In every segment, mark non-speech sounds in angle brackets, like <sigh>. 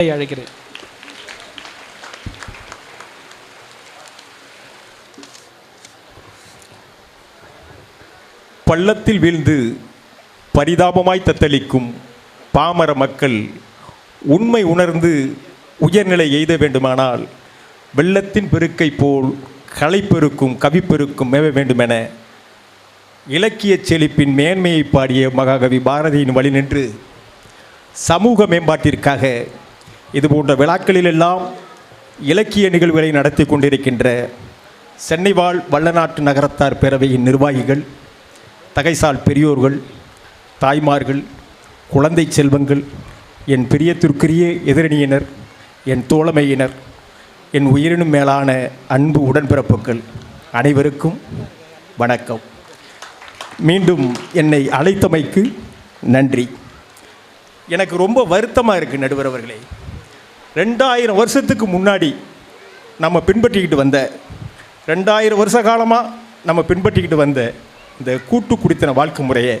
அழைக்கிறேன். பள்ளத்தில் வீழ்ந்து பரிதாபமாய் தத்தளிக்கும் பாமர மக்கள் உண்மை உணர்ந்து உயர்நிலை எய்த வேண்டுமானால் வெள்ளத்தின் பெருக்கை போல் கலைப்பெருக்கும் கவிப்பெருக்கும் மேவ வேண்டுமென இலக்கியச் செழிப்பின் மேன்மையை பாடிய மகாகவி பாரதியின் வழி நின்று சமூக மேம்பாட்டிற்காக இது போன்ற விழாக்களிலெல்லாம் இலக்கிய நிகழ்வுகளை நடத்தி கொண்டிருக்கின்ற சென்னை வாழ் வள்ளநாட்டு நகரத்தார் பேரவையின் நிர்வாகிகள் தகைசால் பெரியோர்கள் தாய்மார்கள் குழந்தை செல்வங்கள் என் பிரியத்திற்குரிய எதிரணியினர் என் தோழமையினர் என் உயிரினும் மேலான அன்பு உடன்பிறப்புகள் அனைவருக்கும் வணக்கம். மீண்டும் என்னை அழைத்தமைக்கு நன்றி. எனக்கு ரொம்ப வருத்தமாக இருக்குது நடுவர் அவர்களே. ரெண்டாயிரம் வருஷத்துக்கு முன்னாடி நம்ம பின்பற்றிக்கிட்டு வந்த ரெண்டாயிரம் வருஷ காலமாக நம்ம பின்பற்றிக்கிட்டு வந்த இந்த கூட்டு குடித்தன வாழ்க்கை முறையை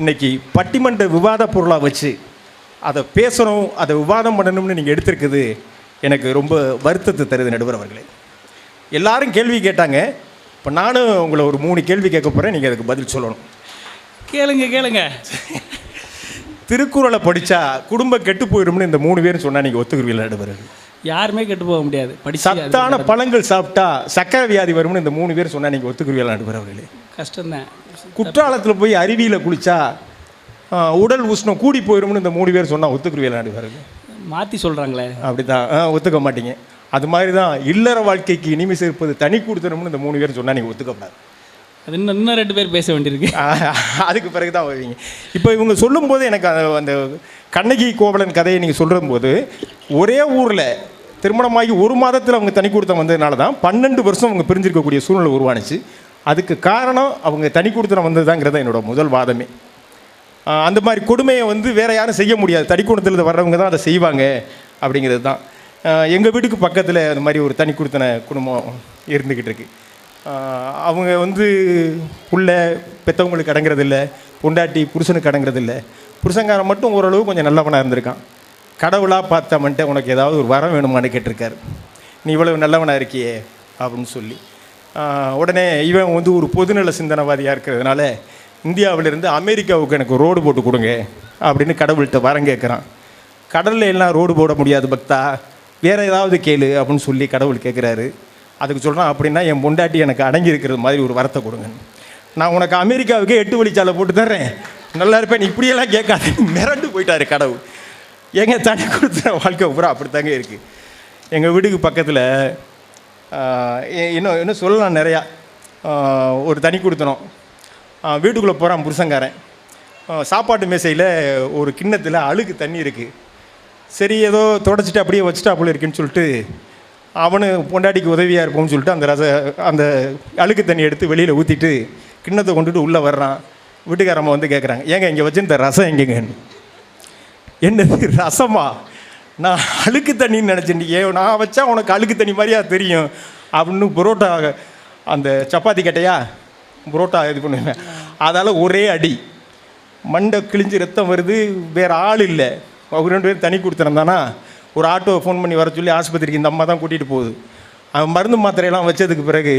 இன்றைக்கி பட்டிமன்ற விவாத பொருளாக வச்சு அதை பேசணும் அதை விவாதம் பண்ணணும்னு நீங்கள் எடுத்திருக்குது எனக்கு ரொம்ப வருத்தத்தை தருது நடுவர் அவர்களே. எல்லாரும் கேள்வி கேட்டாங்க. இப்போ நானும் உங்களை ஒரு மூணு கேள்வி கேட்க போகிறேன் நீங்கள் அதுக்கு பதில் சொல்லணும். கேளுங்க கேளுங்க. திருக்குறளை படித்தா குடும்பம் கெட்டு போயிடும்னு இந்த மூணு பேரும் சொன்னால் நீங்கள் ஒத்துக்குருவீங்களா நடுவர் யாருமே கெட்டு போக முடியாது. படிச்சு சத்தான பழங்கள் சாப்பிட்டா சக்கரை வியாதி வரும்னு இந்த மூணு பேர் சொன்னா நீங்க ஒத்துக்குவீங்களா நடுவர் அவர்களே? கஷ்டம்தான். குற்றாலத்தில் போய் அருவியில குளிச்சா ஆ, உடல் உஷ்ணம் கூடி போயிடும்னு இந்த மூணு பேர் சொன்னா ஒத்துக்குருவீங்களா நடுவர் அவர்களே? மாற்றி சொல்கிறாங்களே அப்படிதான் ஒத்துக்க மாட்டீங்க. அது மாதிரி தான் இல்லற வாழ்க்கைக்கு இனிமை சேர்ப்பது தனி கொடுத்தணும்னு இந்த மூணு பேர் சொன்னா நீங்க ஒத்துக்கப்படாது அது இன்னும் இன்னும் ரெண்டு பேர் பேச வேண்டியிருக்கு. அதுக்கு பிறகு தான் வருவீங்க. இப்போ இவங்க சொல்லும்போது எனக்கு அந்த அந்த கண்ணகி கோவலன் கதையை நீங்கள் சொல்லும்போது ஒரே ஊரில் திருமணமாகி ஒரு மாதத்தில் அவங்க தனி கொடுத்தம் வந்ததுனால தான் பன்னெண்டு வருஷம் அவங்க பிரிஞ்சிருக்கக்கூடிய சூழ்நிலை உருவானுச்சு. அதுக்கு காரணம் அவங்க தனி கொடுத்தனம் வந்ததுதாங்கிறத என்னோட முதல் வாதமே. அந்த மாதிரி கொடுமையை வந்து வேறு யாரும் செய்ய முடியாது. தனி கூடத்தில் வர்றவங்க தான் அதை செய்வாங்க அப்படிங்கிறது தான். எங்கள் வீட்டுக்கு பக்கத்தில் அந்த மாதிரி ஒரு தனி கொடுத்தன குடும்பம் இருந்துக்கிட்டு இருக்குது அவங்க வந்து புள்ள பெற்றவங்களுக்கு அடங்குறதில்ல பொண்டாட்டி புருஷனுக்கு அடங்குறதில்ல. புருஷங்காரன் மட்டும் ஓரளவு கொஞ்சம் நல்லவனாக இருந்திருக்கான். கடவுளாக பார்த்தவன்ட்ட உனக்கு ஏதாவது ஒரு வரம் வேணுமான்னு கேட்டிருக்காரு. நீ இவ்வளவு நல்லவனாக இருக்கியே அப்படின்னு சொல்லி. உடனே இவன் வந்து ஒரு பொதுநல சிந்தனைவாதியாக இருக்கிறதுனால இந்தியாவிலிருந்து அமெரிக்காவுக்கு எனக்கு ரோடு போட்டு கொடுங்க அப்படின்னு கடவுள்கிட்ட வரம் கேட்குறான். கடலில் எல்லாம் ரோடு போட முடியாது பக்தா வேறு ஏதாவது கேளு அப்படின்னு சொல்லி கடவுள் கேட்குறாரு. அதுக்கு சொல்கிறான் அப்படின்னா என் பொண்டாட்டி எனக்கு அடங்கி இருக்கிறது மாதிரி ஒரு வரத்தை கொடுங்க. நான் உனக்கு அமெரிக்காவுக்கு எட்டு வழிச்சாலை போட்டு தர்றேன். நல்லா இருப்பேன் நீ இப்படியெல்லாம் கேட்காது. மிரண்டு போயிட்டாரு கடவுள். எங்க தனி கொடுத்த வாழ்க்கை பூரா அப்படித்தாங்க இருக்குது எங்கள் வீட்டுக்கு பக்கத்தில் இன்னும் இன்னும் சொல்லலாம் நிறையா. ஒரு தனி கொடுத்தனோம். வீட்டுக்குள்ளே போகிறான் புருஷங்காரன் சாப்பாட்டு மேசையில் ஒரு கிண்ணத்தில் அழுக்கு தண்ணி இருக்குது சரி ஏதோ தொடச்சிட்டு அப்படியே வச்சுட்டா போல இருக்குன்னு சொல்லிட்டு அவனு பொண்டாட்டிக்கு உதவியாக இருப்போம்னு சொல்லிட்டு அந்த ரச அந்த அழுக்கு தண்ணி எடுத்து வெளியில் ஊற்றிட்டு கிண்ணத்தை கொண்டுட்டு உள்ளே வர்றான். வீட்டுக்காரம்மா வந்து கேட்குறாங்க ஏங்க இங்கே வச்சிருந்த ரசம் எங்கேங்கன்னு என்னது ரசமா? நான் அழுக்கு தண்ணின்னு நினச்சேன் ஏ நான் வச்சா உனக்கு அழுக்கு தண்ணி மாதிரியா தெரியும். அப்படின்னு புரோட்டா அந்த சப்பாத்தி கட்டையா புரோட்டா இது பண்ணுவேன். அதால் ஒரே அடி. மண்டை கிழிஞ்சு ரத்தம் வருது வேறு ஆள் இல்லை. அவங்க ரெண்டு பேரும் தனி கொடுத்துருந்தானா ஒரு ஆட்டோவை ஃபோன் பண்ணி வர சொல்லி ஆஸ்பத்திரிக்கு இந்த அம்மா தான் கூட்டிகிட்டு போகுது. அவன் மருந்து மாத்திரையெல்லாம் வச்சதுக்கு பிறகு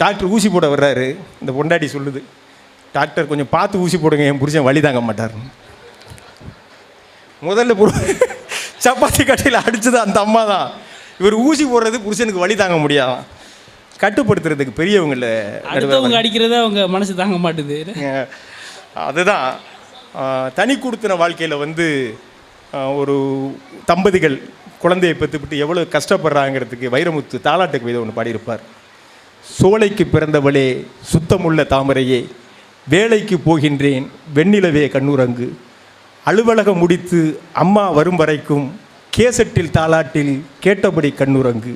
டாக்டர் ஊசி போட வர்றாரு. இந்த பொண்டாட்டி சொல்லுது டாக்டர் கொஞ்சம் பார்த்து ஊசி போடுங்க என் புருஷன் வலி தாங்க மாட்டார் முதல்ல சப்பாத்தி கட்டையில் அடிச்சது அந்த அம்மா தான். இவர் ஊசி போடுறது புருஷனுக்கு வலி தாங்க முடியாதான் கட்டுப்படுத்துறதுக்கு பெரியவங்கள அடுத்தவங்க அடிக்கிறத அவங்க மனசு தாங்க மாட்டுது. அதுதான். தனி கொடுத்தின வாழ்க்கையில் வந்து ஒரு தம்பதிகள் குழந்தையை பெற்றுவிட்டு எவ்வளோ கஷ்டப்படுறாங்கிறதுக்கு வைரமுத்து தாலாட்டு கவிதை ஒன்று பாடியிருப்பார். சோலைக்கு பிறந்தவளே சுத்தமுள்ள தாமரையே வேலைக்கு போகின்றேன் வெண்ணிலவே கண்ணுரங்கு. அலுவலகம் முடித்து அம்மா வரும் வரைக்கும் கேசட்டில் தாலாட்டில் கேட்டபடி கண்ணுரங்கு.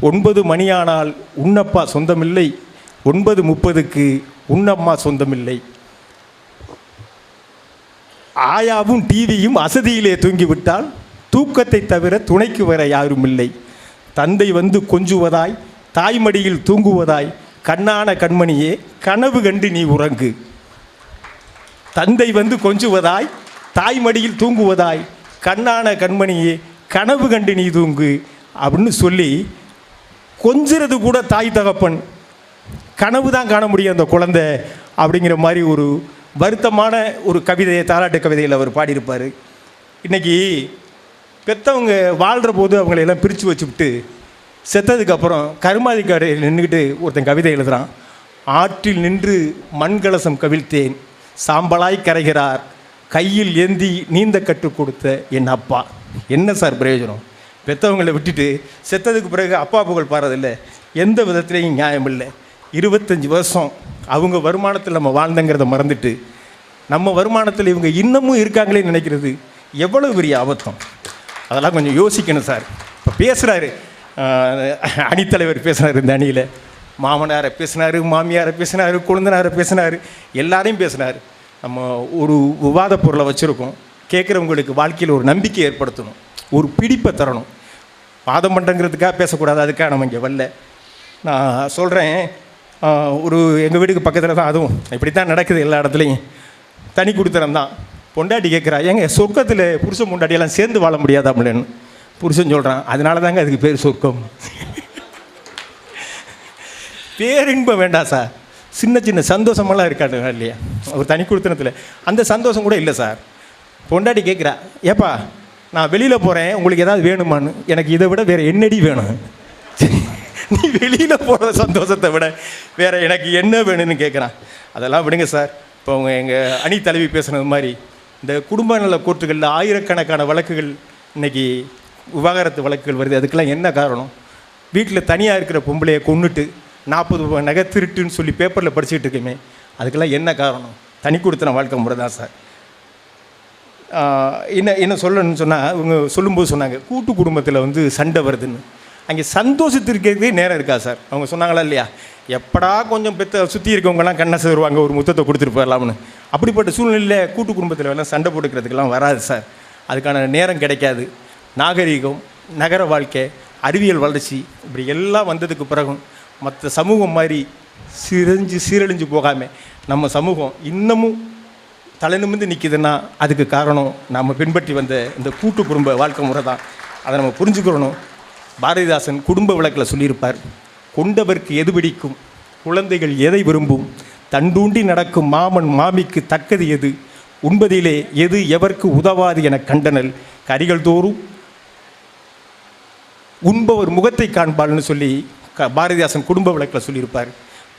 ஒன்பது மணியானால் உன்னப்பா சொந்தமில்லை ஒன்பது முப்பதுக்கு உன்னம்மா சொந்தமில்லை. ஆயாவும் டிவியும் அசதியிலே தூங்கிவிட்டால் தூக்கத்தை தவிர துணைக்கு வர யாரும் இல்லை தந்தை வந்து கொஞ்சுவதாய் தாய்மடியில் தூங்குவதாய் கண்ணான கண்மணியே கனவு கண்டு நீ உறங்கு. தந்தை வந்து கொஞ்சுவதாய் தாய்மடியில் தூங்குவதாய் கண்ணான கண்மணியே கனவு கண்டு நீ தூங்கு அப்படின்னு சொல்லி கொஞ்சிறது கூட தாய் தகப்பன். கனவு தான் காண முடியும் அந்த குழந்தை அப்படிங்கிற மாதிரி ஒரு வருத்தமான ஒரு கவிதையை தாலாட்டு கவிதையில் அவர் பாடியிருப்பார். இன்றைக்கி பெற்றவங்க வாழ்கிற போது அவங்களையெல்லாம் பிரித்து வச்சுவிட்டு செத்ததுக்கப்புறம் கருமாதிக்காடு நின்றுக்கிட்டு ஒருத்தன் கவிதை எழுதுகிறான் ஆற்றில் நின்று மண்கலசம் கவிழ்த்தேன் சாம்பலாய் கரைகிறார் கையில் ஏந்தி நீந்த கற்றுக் கொடுத்த என் அப்பா. என்ன சார் பிரயோஜனம்? பெற்றவங்களை விட்டுட்டு செத்ததுக்கு பிறகு அப்பா புகழ் பாடுறதில்ல. எந்த விதத்துலேயும் நியாயம் இல்லை. இருபத்தஞ்சி வருஷம் அவங்க வருமானத்தில் நம்ம வாழ்ந்தங்கிறத மறந்துட்டு நம்ம வருமானத்தில் இவங்க இன்னமும் இருக்காங்களே நினைக்கிறது எவ்வளோ பெரிய ஆபத்தம். அதெல்லாம் கொஞ்சம் யோசிக்கணும் சார். இப்போ பேசுகிறாரு அணித்தலைவர் பேசுகிறார் இந்த அணியில். மாமனாரை பேசினார் மாமியாரை பேசினார் குழந்தனாரை பேசினார் எல்லாரையும் பேசினார். நம்ம ஒரு விவாத பொருளை வச்சுருக்கோம். கேட்குறவங்களுக்கு வாழ்க்கையில் ஒரு நம்பிக்கை ஏற்படுத்தணும். ஒரு பிடிப்பை தரணும். வாதம் பண்ணுறங்கிறதுக்காக பேசக்கூடாது அதுக்காக நம்ம இங்கே வரல. நான் சொல்கிறேன் ஒரு எங்கள் வீட்டுக்கு பக்கத்தில் தான் அதுவும். இப்படி தான் நடக்குது எல்லா இடத்துலையும். தனி கொடுத்துறம் தான். பொண்டாட்டி கேட்குறா ஏங்க சொர்க்கத்தில் புருஷன் பொண்டாட்டியெல்லாம் சேர்ந்து வாழ முடியாதாம்லன்னு புருஷன் சொல்கிறான் அதனால தாங்க அதுக்கு பேர் சொர்க்கம். பேரின்பம் வேண்டாம் சார். சின்ன சின்ன சந்தோஷமெல்லாம் இருக்காது இல்லையா? ஒரு தனி கொடுத்தனத்தில். அந்த சந்தோஷம் கூட இல்லை சார். பொண்டாட்டி கேட்குறா ஏப்பா நான் வெளியில் போகிறேன் உங்களுக்கு ஏதாவது வேணுமான்னு. எனக்கு இதை விட வேறு என்னடி வேணும்? <laughs> நீ வெளியில் போகிற சந்தோஷத்தை விட வேறு எனக்கு என்ன வேணும்னு கேட்குறான் அதெல்லாம் விடுங்க சார் இப்போ அவங்க எங்கள் அணி தலைவி பேசுனது மாதிரி இந்த குடும்ப நல கோர்ட்டுகளில் ஆயிரக்கணக்கான வழக்குகள் இன்னைக்கு விவாகரத்து வழக்குகள் வருது. அதுக்கெல்லாம் என்ன காரணம்? வீட்டில் தனியாக இருக்கிற பொம்பளையை கொண்டுட்டு நாற்பது ரூபாய் நகை திருட்டுன்னு சொல்லி பேப்பரில் படிச்சுட்டு இருக்கேமே அதுக்கெல்லாம் என்ன காரணம்? தனி கொடுத்தன வாழ்க்கை முறை தான் சார் என்ன என்ன சொல்லணும்னு சொன்னால் இவங்க சொல்லும்போது சொன்னாங்க கூட்டு குடும்பத்தில் வந்து சண்டை வருதுன்னு. அங்கே சந்தோஷத்திற்கிறதே நேரம் இருக்கா சார்? அவங்க சொன்னாங்களா இல்லையா? எப்படா கொஞ்சம் பெத்த சுற்றி இருக்கவங்கலாம் கண்ணை சேருவாங்க ஒரு முத்தத்தை கொடுத்துட்டு போயிடலாம்னு. அப்படிப்பட்ட சூழ்நிலையில் கூட்டு குடும்பத்தில் எல்லாம் சண்டை போட்டுக்கிறதுக்கெல்லாம் வராது சார். அதுக்கான நேரம் கிடைக்காது. நாகரீகம் நகர வாழ்க்கை அறிவியல் வளர்ச்சி இப்படி எல்லாம் வந்ததுக்கு பிறகும் மற்ற சமூகம் மாதிரி சிரஞ்சு சீரழிஞ்சு போகாமல் நம்ம சமூகம் இன்னமும் தலைநிமிந்து நிற்கிதுன்னா அதுக்கு காரணம் நாம் பின்பற்றி வந்த இந்த கூட்டு குடும்ப வாழ்க்கை முறை தான் அதை நம்ம புரிஞ்சுக்கிறணும். பாரதிதாசன் குடும்ப விளக்கில் சொல்லியிருப்பார் கொண்டவர்க்கு எது பிடிக்கும்? குழந்தைகள் எதை விரும்பும்? தண்டூண்டி நடக்கும் மாமன் மாமிக்கு தக்கது எது? உண்பதிலே எது எவர்க்கு உதவாது என கண்டனல் கரிகள் தோறும் உண்பவர் முகத்தை காண்பாள்னு சொல்லி க பாரதிதாசன் குடும்ப விளக்கில் சொல்லியிருப்பார்.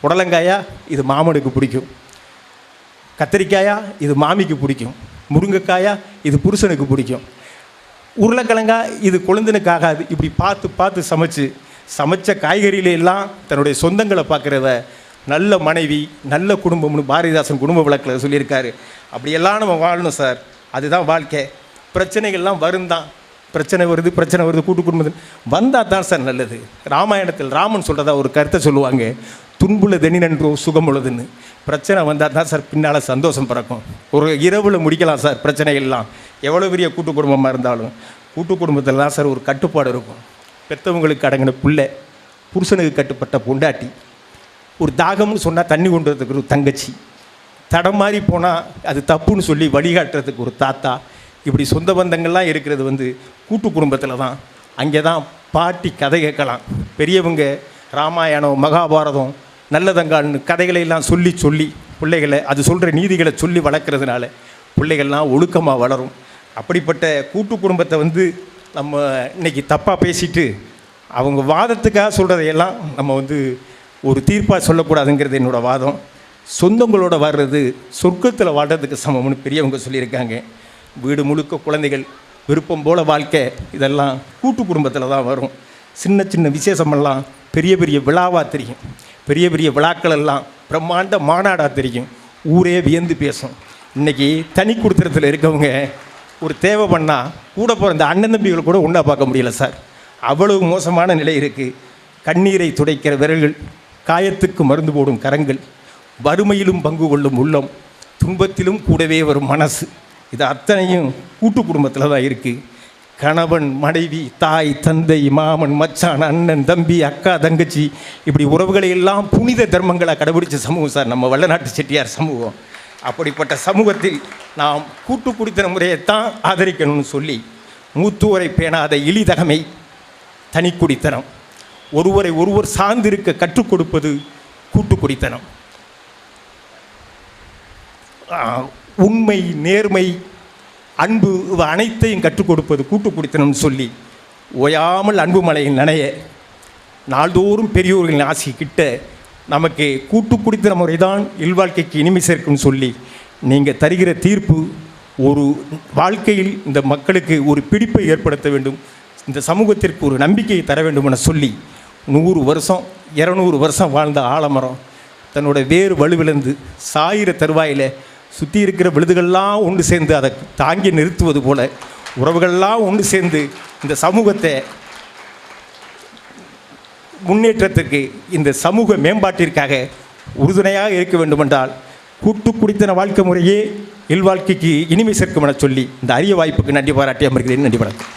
புடலங்காயா இது மாமனுக்கு பிடிக்கும். கத்திரிக்காயா? இது மாமிக்கு பிடிக்கும். முருங்கைக்காயா? இது புருஷனுக்கு பிடிக்கும். உருளைக்கிழங்கா இது குழந்தனுக்கு ஆகாது இப்படி பார்த்து பார்த்து சமைச்சு சமைச்ச காய்கறியில எல்லாம் தன்னுடைய சொந்தங்களை பார்க்குறத நல்ல மனைவி நல்ல குடும்பம்னு பாரதிதாசன் குடும்ப விளக்கில் சொல்லியிருக்காரு. அப்படியெல்லாம் நம்ம வாழணும் சார். அதுதான் வாழ்க்கை. பிரச்சனைகள்லாம் வரும் தான் பிரச்சனை வருது பிரச்சனை வருது கூட்டு குடும்பத்தில். வந்தால் தான் சார் நல்லது. ராமாயணத்தில் ராமன் சொல்கிறதா ஒரு கருத்தை சொல்லுவாங்க. துன்புல தெனினன்றோ சுகமுள்ளதுன்னு. பிரச்சனை வந்தால் தான் சார் பின்னால் சந்தோஷம் பிறக்கும். ஒரு இரவில் முடிக்கலாம் சார் பிரச்சனைகள்லாம். எவ்வளோ பெரிய கூட்டு குடும்பமாக இருந்தாலும். கூட்டு குடும்பத்தில் தான் சார் ஒரு கட்டுப்பாடு இருக்கும். பெற்றவங்களுக்கு அடங்கின பிள்ளை புருஷனுக்கு கட்டுப்பட்ட பொண்டாட்டி ஒரு தாகம்னு சொன்னால் தண்ணி கொண்டு வரதுக்கு ஒரு தங்கச்சி. தடம் மாதிரி போனால் அது தப்புன்னு சொல்லி வழிகாட்டுறதுக்கு ஒரு தாத்தா. இப்படி சொந்த பந்தங்கள்லாம் இருக்கிறது வந்து கூட்டு குடும்பத்தில் தான். அங்கே தான் பாட்டி கதை கேட்கலாம். பெரியவங்க ராமாயணம் மகாபாரதம் நல்லதங்கால்னு கதைகளை எல்லாம் சொல்லி சொல்லி பிள்ளைகளை அது சொல்கிற நீதிகளை சொல்லி வளர்க்குறதுனால பிள்ளைகள்லாம் ஒழுக்கமாக வளரும். அப்படிப்பட்ட கூட்டு குடும்பத்தை வந்து நம்ம இன்னைக்கு தப்பாக பேசிட்டு அவங்க வாதத்துக்காக சொல்கிறதையெல்லாம் நம்ம வந்து ஒரு தீர்ப்பாக சொல்லக்கூடாதுங்கிறது என்னோடய வாதம். சொந்தங்களோட வர்றது சொர்க்கத்தில் வாழ்கிறதுக்கு சமம்னு பெரியவங்க சொல்லியிருக்காங்க. வீடு முழுக்க குழந்தைகள் விருப்பம் போல வாழ்க்கை இதெல்லாம் கூட்டு குடும்பத்தில் தான் வரும். சின்ன சின்ன விசேஷமெல்லாம் பெரிய பெரிய விழாவாக தெரியும். பெரிய பெரிய விழாக்கள் எல்லாம் பிரம்மாண்ட மாநாடாக தெரியும். ஊரே வியந்து பேசும். இன்றைக்கி தனி கொடுத்துறத்தில் இருக்கவங்க ஒரு தேவை பண்ணால் கூட போகிற இந்த அண்ணன் தம்பிகள் கூட ஒன்றா பார்க்க முடியல சார். அவ்வளவு மோசமான நிலை இருக்குது கண்ணீரை துடைக்கிற விரல்கள் காயத்துக்கு மருந்து போடும் கரங்கள் வறுமையிலும் பங்கு கொள்ளும் உள்ளம் துன்பத்திலும் கூடவே வரும் மனசு. இது அத்தனையும் கூட்டு குடும்பத்தில் தான் இருக்குது கணவன் மனைவி தாய் தந்தை மாமன் மச்சான் அண்ணன் தம்பி அக்கா தங்கச்சி இப்படி உறவுகளை எல்லாம் புனித தர்மங்களை கடைபிடிச்ச சமூகம் சார். நம்ம வல்லநாட்டு செட்டியார் சமூகம். அப்படிப்பட்ட சமூகத்தில் நாம் கூட்டு குடித்தன முறையைத்தான் ஆதரிக்கணும்னு சொல்லி மூத்தோரை பேணாத இழிதகமை தனிக்குடித்தனம். ஒருவரை ஒருவர் சார்ந்திருக்க கற்றுக் கொடுப்பது கூட்டுக்குடித்தனம். குடித்தனம் உண்மை நேர்மை அன்பு இவை அனைத்தையும் கற்றுக் கொடுப்பது கூட்டு குடித்தனம்னு சொல்லி ஓயாமல் அன்பு மலையில் நனைய நாள்தோறும் பெரியோர்களின் ஆசை கிட்ட நமக்கு கூட்டு குடித்தன முறைதான் இல்வாழ்க்கைக்கு இனிமை சேர்க்கும்னு சொல்லி நீங்கள் தருகிற தீர்ப்பு ஒரு வாழ்க்கையில் இந்த மக்களுக்கு ஒரு பிடிப்பை ஏற்படுத்த வேண்டும். இந்த சமூகத்திற்கு ஒரு நம்பிக்கையை தர வேண்டும் என சொல்லி நூறு வருஷம் இரநூறு வருஷம் வாழ்ந்த ஆலமரம் தன்னோட வேறு வலுவிழந்து சாயிர தருவாயில் சுற்றி இருக்கிற விழுதுகள்லாம் ஒன்று சேர்ந்து அதை தாங்கி நிறுத்துவது போல உறவுகள்லாம் ஒன்று சேர்ந்து இந்த சமூகத்தை முன்னேற்றத்திற்கு இந்த சமூக மேம்பாட்டிற்காக உறுதுணையாக இருக்க வேண்டுமென்றால் கூட்டு குடித்தன வாழ்க்கை முறையே இல்வாழ்க்கைக்கு இனிமை சேர்க்கும் என சொல்லி இந்த அரிய வாய்ப்புக்கு நன்றி பாராட்டி அமர்கிறேன். நன்றி வணக்கம்.